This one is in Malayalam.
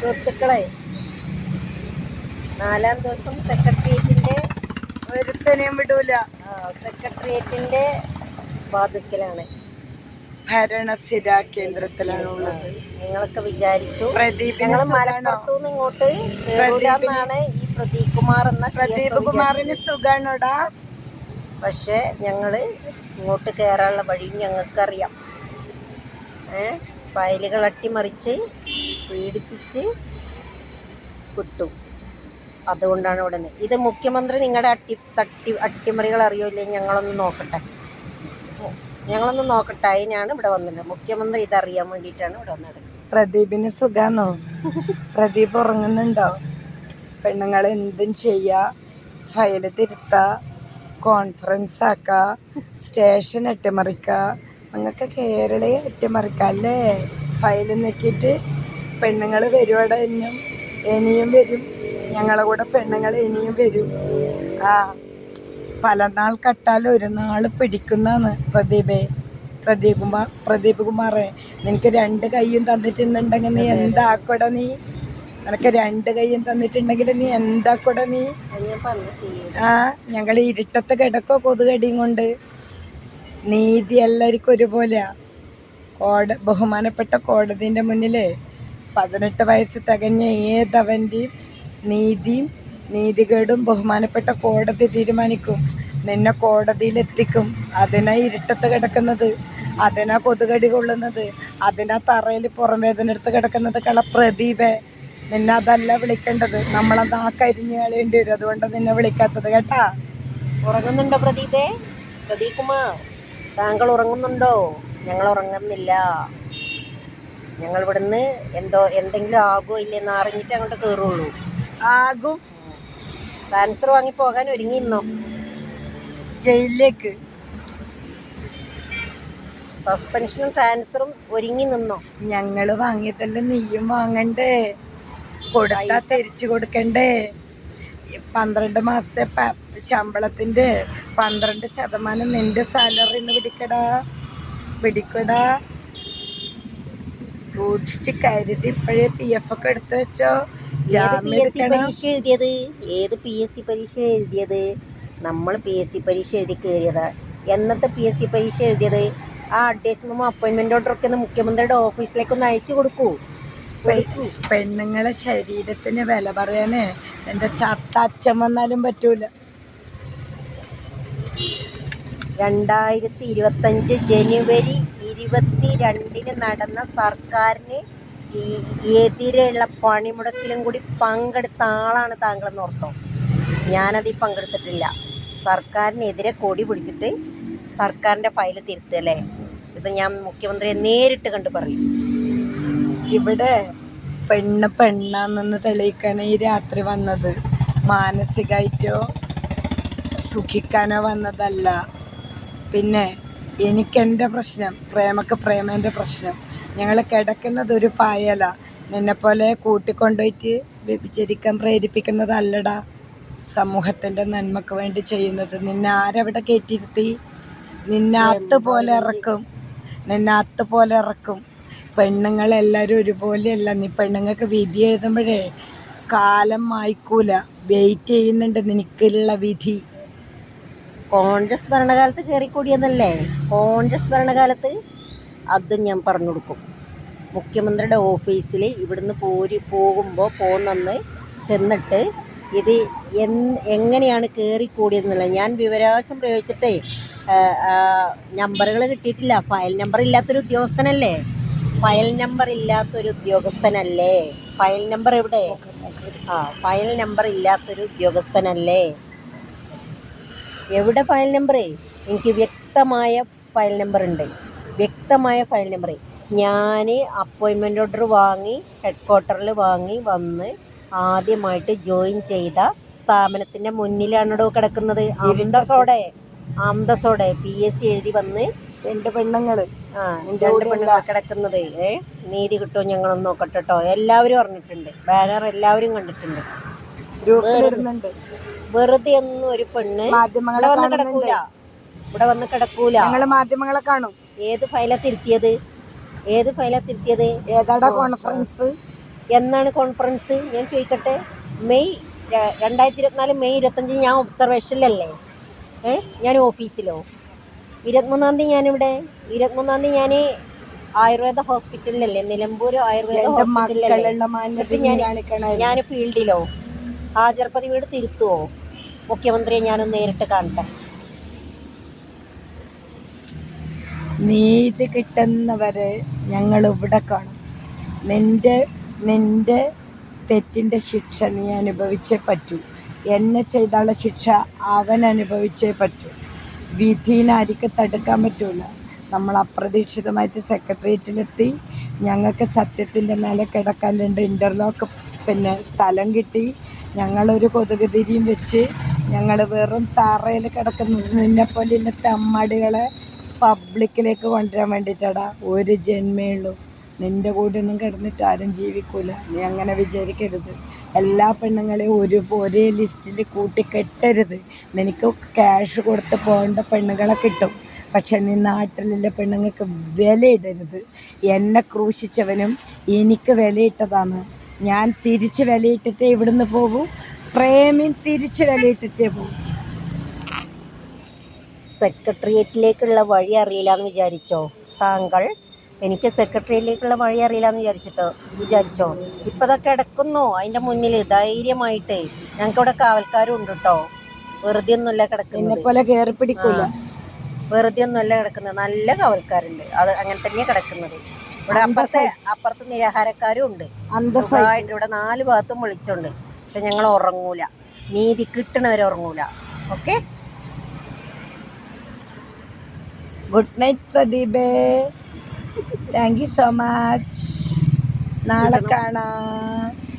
സുഹൃത്തുക്കളെ നാലാം ദിവസം സെക്രട്ടേറിയറ്റിന്റെ ഒരുത്തനെയും വിടൂല. സെക്രട്ടേറിയറ്റിന്റെ വാതുക്കലാണ്. ഭരണസ്ഥിര കേന്ദ്രത്തിലാണ് ഉള്ളത്. നിങ്ങളൊക്കെ വിചാരിച്ചു. ഞങ്ങൾ? മലപ്പുറത്തു നിന്ന് ഇങ്ങോട്ട് എന്നാണ് ഈ പ്രദീപ് കുമാർ എന്ന പ്രദീപ് കുമാറിന് സുഖാണോടാ? പക്ഷെ ഞങ്ങൾ ഇങ്ങോട്ട് കേറാനുള്ള വഴി ഞങ്ങൾക്കറിയാം. ഏ? ഫയലുകൾ അട്ടിമറിച്ച് പീഡിപ്പിച്ച് കിട്ടും അതുകൊണ്ടാണ് ഇവിടെ നിന്ന്. ഇത് മുഖ്യമന്ത്രി നിങ്ങളുടെ അട്ടി തട്ടി അട്ടിമറികൾ അറിയില്ലേ? ഞങ്ങളൊന്ന് നോക്കട്ടെ. ഞങ്ങളൊന്ന് നോക്കട്ടെ. അതിനാണ് ഇവിടെ വന്നത് മുഖ്യമന്ത്രി ഇതറിയാൻ വേണ്ടിയിട്ടാണ് ഇവിടെ വന്നത് പ്രദീപിന് സുഖാന്നോ? പ്രദീപ് ഉറങ്ങുന്നുണ്ടോ? പെണ്ണുങ്ങൾ എന്തും ചെയ്യാ. ഫയൽ തിരുത്ത. കോൺഫറൻസ് ആക്ക. സ്റ്റേഷൻ അട്ടിമറിക്ക. നിങ്ങൾക്ക് കേരളയെ അട്ടിമറിക്കാം അല്ലേ? ഫയൽ നോക്കിയിട്ട് പെണ്ണുങ്ങൾ വരുവാടെ ഇനിയും ഇനിയും വരും. ഞങ്ങളെ കൂടെ പെണ്ണുങ്ങൾ ഇനിയും വരും. ആ പല നാൾ കട്ടാൽ ഒരു നാൾ പിടിക്കുന്നാണ് പ്രദീപേ. പ്രദീപ് കുമാർ പ്രദീപ് കുമാറെ നിനക്ക് രണ്ട് കൈയും തന്നിട്ടുണ്ടെങ്കിൽ നീ എന്താക്കൂടെ നീ? നിനക്ക് രണ്ട് കൈയും തന്നിട്ടുണ്ടെങ്കിൽ നീ എന്താക്കൂടെ നീ? ആ ഞങ്ങൾ ഇരുട്ടത്ത് കിടക്കോ കൊതുകടിയും കൊണ്ട്. നീതി എല്ലാവർക്കും ഒരുപോലെയാ. കോട ബഹുമാനപ്പെട്ട കോടതിന്റെ മുന്നിൽ പതിനെട്ട് വയസ്സ് തികഞ്ഞ ഏതവന്റെയും നീതിയും നീതികേടും ബഹുമാനപ്പെട്ട കോടതി തീരുമാനിക്കും. നിന്നെ കോടതിയിലെത്തിക്കും. അതിനാ ഇരുട്ടത്ത് കിടക്കുന്നത്. അതിനാ കൊതുകടി കൊള്ളുന്നത്. അതിനാ തറയിൽ പുറം വേദന എടുത്ത് കിടക്കുന്നത് കള പ്രദീപേ നിന്നെ അതല്ല വിളിക്കേണ്ടത്. നമ്മളെ നാക്കരിഞ്ഞ് കളയേണ്ടി വരും. അതുകൊണ്ട് നിന്നെ വിളിക്കാത്തത് കേട്ടാ? ഉറങ്ങുന്നുണ്ടോ പ്രദീപേ? പ്രദീപ് കുമാർ താങ്കൾ ഉറങ്ങുന്നുണ്ടോ? ഞങ്ങൾ ഉറങ്ങുന്നില്ല. ഞങ്ങൾ ഇവിടുന്ന് എന്തോ എന്തെങ്കിലും ആകുമോ ഇല്ലെന്ന് അറിഞ്ഞിട്ട് അങ്ങോട്ട് കയറുള്ളൂ. ആകും. ട്രാൻസ്ഫർ വാങ്ങി പോകാൻ ഒരുങ്ങി ഇന്നോ ജയിലിലേക്ക്. സസ്പെൻഷനും ട്രാൻസ്ഫറും ഒരുങ്ങി നിന്നോ? ഞങ്ങൾ വാങ്ങിയതല്ല നീയും വാങ്ങണ്ടേ? കൊടുത്താ തിരിച്ചു കൊടുക്കണ്ടേ? പന്ത്രണ്ട് മാസത്തെ ശമ്പളത്തിന്റെ പന്ത്രണ്ട് ശതമാനം നിന്റെ സാലറിന്ന് പിടിക്കടാ. പിടിക്കടാ. സൂക്ഷിച്ച് കരുതി ഇപ്പോഴേ പി എഫ് ഒക്കെ എടുത്തു വെച്ചോ. പി എസ് സി പരീക്ഷ എഴുതിയത്? ഏത് പി എസ് സി പരീക്ഷ എഴുതിയത്? നമ്മൾ പി എസ് സി പരീക്ഷ എഴുതി കയറിയതാ എന്നത്തെ പി എസ് സി പരീക്ഷ എഴുതിയത്? ആ അഡ്വൈസ്മെന്റ് അപ്പോയിന്റ്മെന്റ് ഓർഡർ ഒക്കെ ഒന്ന് മുഖ്യമന്ത്രിയുടെ ഓഫീസിലേക്ക് ഒന്ന് അയച്ചു കൊടുക്കൂ. കൊടുക്കൂ. പെണ്ണുങ്ങളെ ശരീരത്തിന് വില പറയാനേ. എന്റെ ചത്ത അച്ഛൻ വന്നാലും പറ്റൂല. രണ്ടായിരത്തി ഇരുപത്തഞ്ച് ജനുവരി ഇരുപത്തി രണ്ടിന് നടന്ന സർക്കാരിന് എതിരെയുള്ള പണിമുടക്കിലും കൂടി പങ്കെടുത്ത ആളാണ് താങ്കളെന്ന് ഓർത്തോ? ഞാനതിൽ പങ്കെടുത്തിട്ടില്ല. സർക്കാരിനെതിരെ കൊടി പിടിച്ചിട്ട് സർക്കാരിന്റെ ഫയൽ തിരുത്തല്ലേ ഇത് ഞാൻ മുഖ്യമന്ത്രിയെ നേരിട്ട് കണ്ട് പറയും. ഇവിടെ പെണ്ണ് പെണ്ണാന്നു തെളിയിക്കാനോ ഈ രാത്രി വന്നത്. മാനസികമായിട്ടോ സുഖിക്കാനോ വന്നതല്ല. പിന്നെ എനിക്കെന്റെ പ്രശ്നം പ്രേമക്ക് പ്രേമേന്റെ പ്രശ്നം. ഞങ്ങൾ കിടക്കുന്നത് ഒരു പായല. നിന്നെപ്പോലെ കൂട്ടിക്കൊണ്ടുപോയിട്ട് വ്യഭിചരിക്കാൻ പ്രേരിപ്പിക്കുന്നതല്ലടാ. സമൂഹത്തിന്റെ നന്മക്ക് വേണ്ടി ചെയ്യുന്നത്. നിന്നെ ആരവിടെ കയറ്റിയിരുത്തി? നിന്നാത്ത് പോലെ ഇറക്കും. നിന്നാത്ത് പോലെ ഇറക്കും. പെണ്ണുങ്ങളെല്ലാവരും ഒരുപോലെയല്ല. നീ പെണ്ണുങ്ങൾക്ക് വിധി എഴുതുമ്പോഴേ കാലം മായ്ക്കൂല. വെയിറ്റ് ചെയ്യുന്നുണ്ട് നിനക്കിലുള്ള വിധി. കോൺഗ്രസ് ഭരണകാലത്ത് കയറിക്കൂടിയെന്നല്ലേ കോൺഗ്രസ് ഭരണകാലത്ത് അതും ഞാൻ പറഞ്ഞു കൊടുക്കും മുഖ്യമന്ത്രിയുടെ ഓഫീസിൽ ഇവിടുന്ന് പോരി പോകുമ്പോൾ പോകുന്നെന്ന് ചെന്നിട്ട് ഇത് എൻ എങ്ങനെയാണ് കയറിക്കൂടിയെന്നുള്ളത് ഞാൻ വിവരാവശം പ്രയോഗിച്ചിട്ടേ നമ്പറുകൾ കിട്ടിയിട്ടില്ല. ഫയൽ നമ്പർ ഇല്ലാത്തൊരു ഉദ്യോഗസ്ഥനല്ലേ? ഫയൽ നമ്പർ ഇല്ലാത്തൊരു ഉദ്യോഗസ്ഥനല്ലേ? ഫയൽ നമ്പർ എവിടെ? ആ ഫയൽ നമ്പർ ഇല്ലാത്തൊരു ഉദ്യോഗസ്ഥനല്ലേ? എവിടെ ഫയൽ നമ്പറേ എനിക്ക് വ്യക്തമായ ഫയൽ നമ്പർ ഉണ്ട്. വ്യക്തമായ ഫയൽ നമ്പർ ഞാൻ അപ്പോയിൻമെന്റ് ഓർഡർ വാങ്ങി ഹെഡ് ക്വാർട്ടറിൽ വാങ്ങി വന്ന് ആദ്യമായിട്ട് ജോയിൻ ചെയ്ത സ്ഥാപനത്തിന്റെ മുന്നിലാണോ കിടക്കുന്നത്. അന്തസ്സോടെ അന്തസ്സോടെ പി എസ് സി എഴുതി വന്ന് രണ്ട് പെണ്ണുങ്ങൾ ആ രണ്ട് പെണ്ണുങ്ങൾ കിടക്കുന്നത്. ഏ നീതി കിട്ടുമോ ഞങ്ങളൊന്ന് നോക്കട്ടെ കേട്ടോ എല്ലാവരും അറിഞ്ഞിട്ടുണ്ട്. ബാനർ എല്ലാവരും കണ്ടിട്ടുണ്ട്. വെറുതെ ഒന്നും ഒരു പെണ്ണ് ഇവിടെ വന്ന് കാണുന്നുണ്ട്. കിടക്കൂല. ഇവിടെ വന്ന് കിടക്കൂല. ഞങ്ങൾ മാധ്യമങ്ങളെ കാണും. ഏത് ഫയലാ തിരുത്തിയത്? ഏത് ഫയലാ തിരുത്തിയത്? ഏതാടാ കോൺഫറൻസ് എന്നാണ് കോൺഫറൻസ് ഞാൻ ചോദിക്കട്ടെ. മെയ് ര- രണ്ടായിരത്തി ഇരുപത്തിനാല് മെയ് ഇരുപത്തഞ്ച് ഞാൻ ഒബ്സർവേഷനിലല്ലേ ഏ? ഞാൻ ഓഫീസിലോ? ഇരുപത്തിമൂന്നാം തീയതി ഞാനിവിടെ. ഇരുപത്തിമൂന്നാം തീയതി ഞാൻ ആയുർവേദ ഹോസ്പിറ്റലിലല്ലേ? നിലമ്പൂർ ആയുർവേദ എന്റെ ഹോസ്പിറ്റലിലല്ലേ? മക്കളുള്ള മാന്യത ഞാൻ- കാണിക്കണേ ഞാൻ ഫീൽഡിലോ? ഹാജർപതി വീട് തിരുത്തുവോ? മുഖ്യമന്ത്രിയെ ഞാനൊന്ന് നേരിട്ട് കാണട്ടെ. നീതി കിട്ടുന്നവരെ ഞങ്ങൾ ഇവിടെ കാണും. നിന്റെ നിന്റെ തെറ്റിന്റെ ശിക്ഷ നീ അനുഭവിച്ചേ പറ്റൂ. എന്നെ ചെയ്താലുള്ള ശിക്ഷ അവൻ അനുഭവിച്ചേ പറ്റൂ. വിധീനാരിക്ക് തടുക്കാൻ പറ്റൂല. നമ്മൾ അപ്രതീക്ഷിതമായിട്ട് സെക്രട്ടേറിയറ്റിലെത്തി. ഞങ്ങൾക്ക് സത്യത്തിന്റെ മേലെ കിടക്കാനുണ്ട് ഇന്റർലോക്ക് പിന്നെ സ്ഥലം കിട്ടി. ഞങ്ങളൊരു കൊതുകുതിരിയും വെച്ച് ഞങ്ങൾ വെറും തറയിൽ കിടക്കുന്നത് നിന്നെപ്പോലെ ഇന്ന തെമ്മാടികളെ പബ്ലിക്കിലേക്ക് കൊണ്ടുവരാൻ വേണ്ടിയിട്ടാടാ ഒരു ജന്മേ ഉള്ളൂ. നിന്റെ കൂടെ ഒന്നും കിടന്നിട്ട് ആരും ജീവിക്കൂല. നീ അങ്ങനെ വിചാരിക്കരുത്. എല്ലാ പെണ്ണുങ്ങളെയും ഒരു ഒരേ ലിസ്റ്റിൽ കൂട്ടി കെട്ടരുത് നിനക്ക് ക്യാഷ് കൊടുത്ത് പോകേണ്ട പെണ്ണുങ്ങളെ കിട്ടും. പക്ഷെ നീ നാട്ടിലുള്ള പെണ്ണുങ്ങൾക്ക് വിലയിടരുത്. എന്നെ ക്രൂശിച്ചവനും എനിക്ക് വിലയിട്ടതാണ്. ഞാൻ തിരിച്ച് വിലയിട്ടിട്ടേ ഇവിടുന്ന് പോകൂ. പ്രേമി തിരിച്ച് വിലയിട്ടിട്ടേ പോകും സെക്രട്ടേറിയറ്റിലേക്കുള്ള വഴി അറിയില്ല എന്ന് വിചാരിച്ചോ? താങ്കൾ എനിക്ക് സെക്രട്ടറിയിലേക്കുള്ള വഴി അറിയില്ല എന്ന് വിചാരിച്ചിട്ടോ വിചാരിച്ചോ? ഇപ്പം അതൊക്കെ കിടക്കുന്നു. അതിന്റെ മുന്നിൽ ധൈര്യമായിട്ട്. ഞങ്ങൾക്കിവിടെ കാവൽക്കാരും ഉണ്ട് കേട്ടോ വെറുതെ ഒന്നുമല്ല കിടക്കുന്നത്. പോലെ കയറി പിടിക്കൂല വെറുതെ ഒന്നുമല്ല കിടക്കുന്നത്. നല്ല കാവൽക്കാരുണ്ട്. അത് അങ്ങനെ തന്നെയാണ് കിടക്കുന്നത്. ഇവിടെ അപ്പുറത്തെ അപ്പുറത്ത് നിരാഹാരക്കാരും ഉണ്ട് സുഖമായിട്ട് ഇവിടെ നാല് ഭാഗത്തും വിളിച്ചുണ്ട്. പക്ഷെ ഞങ്ങൾ ഉറങ്ങൂല. നീതി കിട്ടണവരെ ഉറങ്ങൂല. ഓക്കെ ഗുഡ് നൈറ്റ് പ്രദീപേ. താങ്ക് യു സോ മച്ച് നാളെ കാണാം.